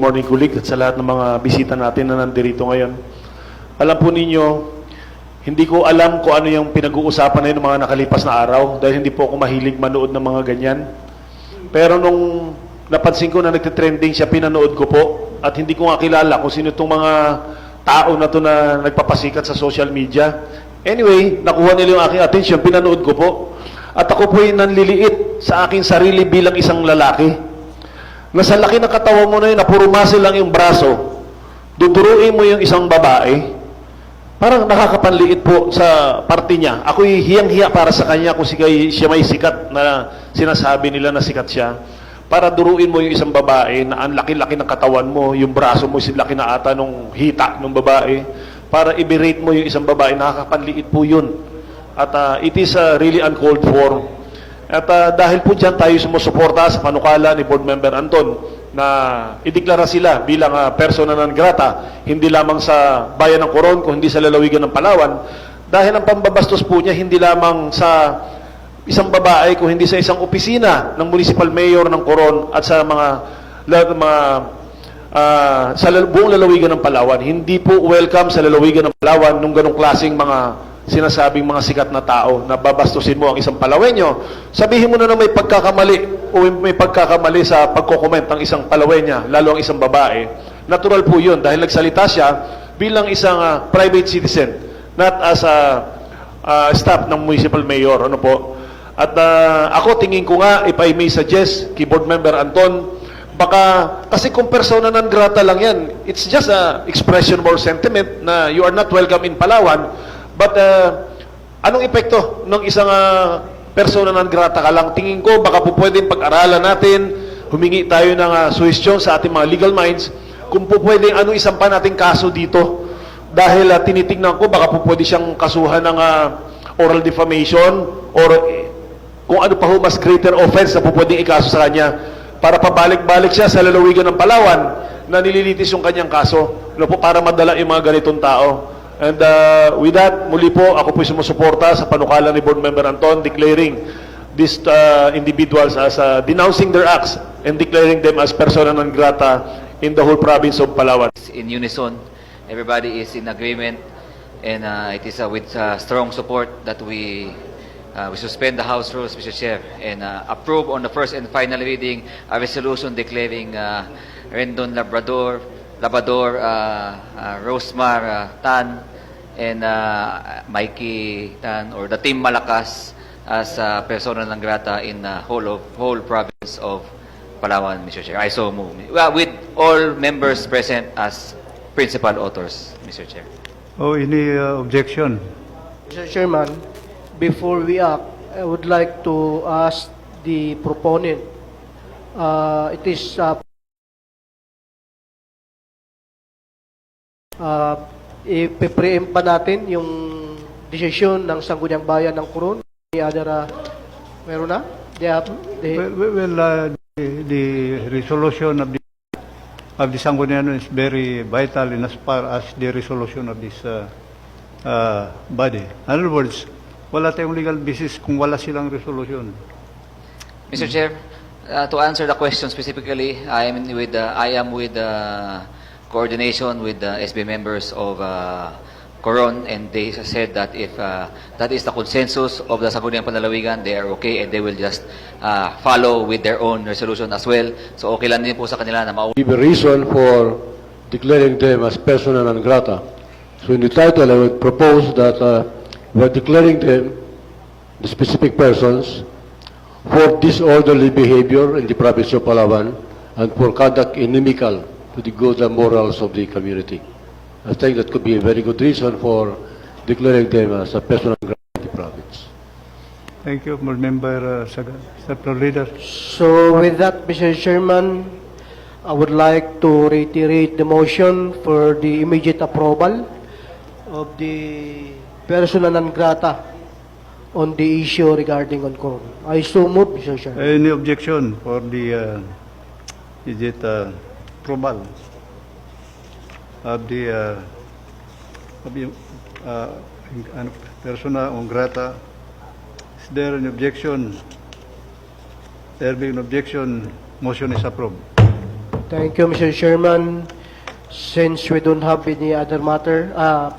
morning kulig at sa lahat ng mga bisita natin na nandirito ngayon. Alam po ninyo, hindi ko alam kung ano yung pinag-uusapan na yun ng mga nakalipas na araw dahil hindi po ako mahilig manood ng mga ganyan. Pero nung napansin ko na nagtitrending siya, pinanood ko po at hindi ko nga kilala kung sino itong mga tao na to na nagpapasikat sa social media. Anyway, nakuha nila yung aking attention, pinanood ko po. At ako po ay nanliliit sa aking sarili bilang isang lalaki. Nasa laki ng katawan mo na yun, na puro muscle lang yung braso, duduruin mo yung isang babae, parang nakakapanliit po sa parte niya. Ako'y hiyang-hiya para sa kanya kung siya, may sikat na sinasabi nila na sikat siya. Para duruin mo yung isang babae na ang laki-laki ng katawan mo, yung braso mo, laki na ata nung hita ng babae. Para i-berate mo yung isang babae, nakakapanliit po yun. At ah, it is ah, really uncalled for. At ah, dahil po dyan tayo sumusuporta sa panukala ni Board Member Anton na ideklara sila bilang ah, persona non grata, hindi lamang sa bayan ng Coron, kung hindi sa lalawigan ng Palawan. Dahil ang pambabastos po niya hindi lamang sa isang babae, kung hindi sa isang opisina ng municipal mayor ng Coron at sa mga, la- mga ah, sa buong lalawigan ng Palawan. Hindi po welcome sa lalawigan ng Palawan nung ganong klaseng mga sinasabing mga sikat na tao na babastusin mo ang isang Palawenyo. Sabihin mo na na may pagkakamali o may pagkakamali sa pagkokomment ng isang Palawenya, lalo ang isang babae. Natural po yun dahil nagsalita siya bilang isang ah, private citizen, not as a ah, staff ng municipal mayor. Ano po? At ah, ako tingin ko nga, if I may suggest, keyboard member Anton, baka, kasi kung persona non grata lang yan, it's just a expression or sentiment na you are not welcome in Palawan, but uh, anong epekto ng isang ah, persona non grata ka lang? Tingin ko, baka po pwedeng pag-aralan natin, humingi tayo ng uh, suhestyon sa ating mga legal minds, kung po pwedeng ano isang pa nating kaso dito, dahil ah, tinitingnan ko, baka po pwede siyang kasuhan ng ah, oral defamation or eh, kung ano pa ho mas greater offense na po pwedeng ikaso sa kanya para pabalik-balik siya sa lalawigan ng Palawan na nililitis yung kanyang kaso ano po, para madala yung mga ganitong tao. And uh, with that, muli po, ako po sumusuporta sa panukala ni Board Member Anton declaring these uh, individuals as uh, denouncing their acts and declaring them as persona non grata in the whole province of Palawan. in unison. Everybody is in agreement, and uh, it is uh, with uh, strong support that we uh, we suspend the House rules, Mr. Chair, and uh, approve on the first and final reading a resolution declaring uh, Rendon Labrador, Labrador, uh, uh, Rosemar uh, Tan, and uh, Mikey Tan, or the Team Malakas as uh, persona non grata in the whole of whole province of Palawan, Mr. Chair. I so move. Well, with all members present as principal authors, Mr. Chair. Oh, any uh, objection? Mr. Chairman, before we act, I would like to ask the proponent. Uh, it is uh, uh, ipipreempt pa natin yung desisyon ng Sangguniang Bayan ng Coron. Any other, uh, meron na? They have, they, Well, well, uh, the, the resolution of the of the Sangguniang is very vital in as far as the resolution of this uh, uh, body. In other words, wala tayong legal basis kung wala silang resolution. Mr. Chair, uh, to answer the question specifically, I am with uh, I am with uh, coordination with the SB members of uh, Coron, and they said that if uh, that is the consensus of the Sangguniang Panlalawigan, they are okay and they will just uh, follow with their own resolution as well. So okay lang din po sa kanila na mau give a reason for declaring them as persona non grata. So in the title, I would propose that uh, we're declaring them, the specific persons, for disorderly behavior in the province of Palawan and for conduct inimical to the good and morals of the community. I think that could be a very good reason for declaring them as a persona non grata in the province. Thank you, Member uh, Saga. Step Leader. So with that, Mr. Chairman, I would like to reiterate the motion for the immediate approval of the persona non grata on the issue regarding on Coron. I so move, Mr. Chairman. Any objection for the uh, is it uh, approval of the uh, of uh, persona non grata? Is there an objection? There being an objection, motion is approved. Thank you, Mr. Chairman. Since we don't have any other matter, uh,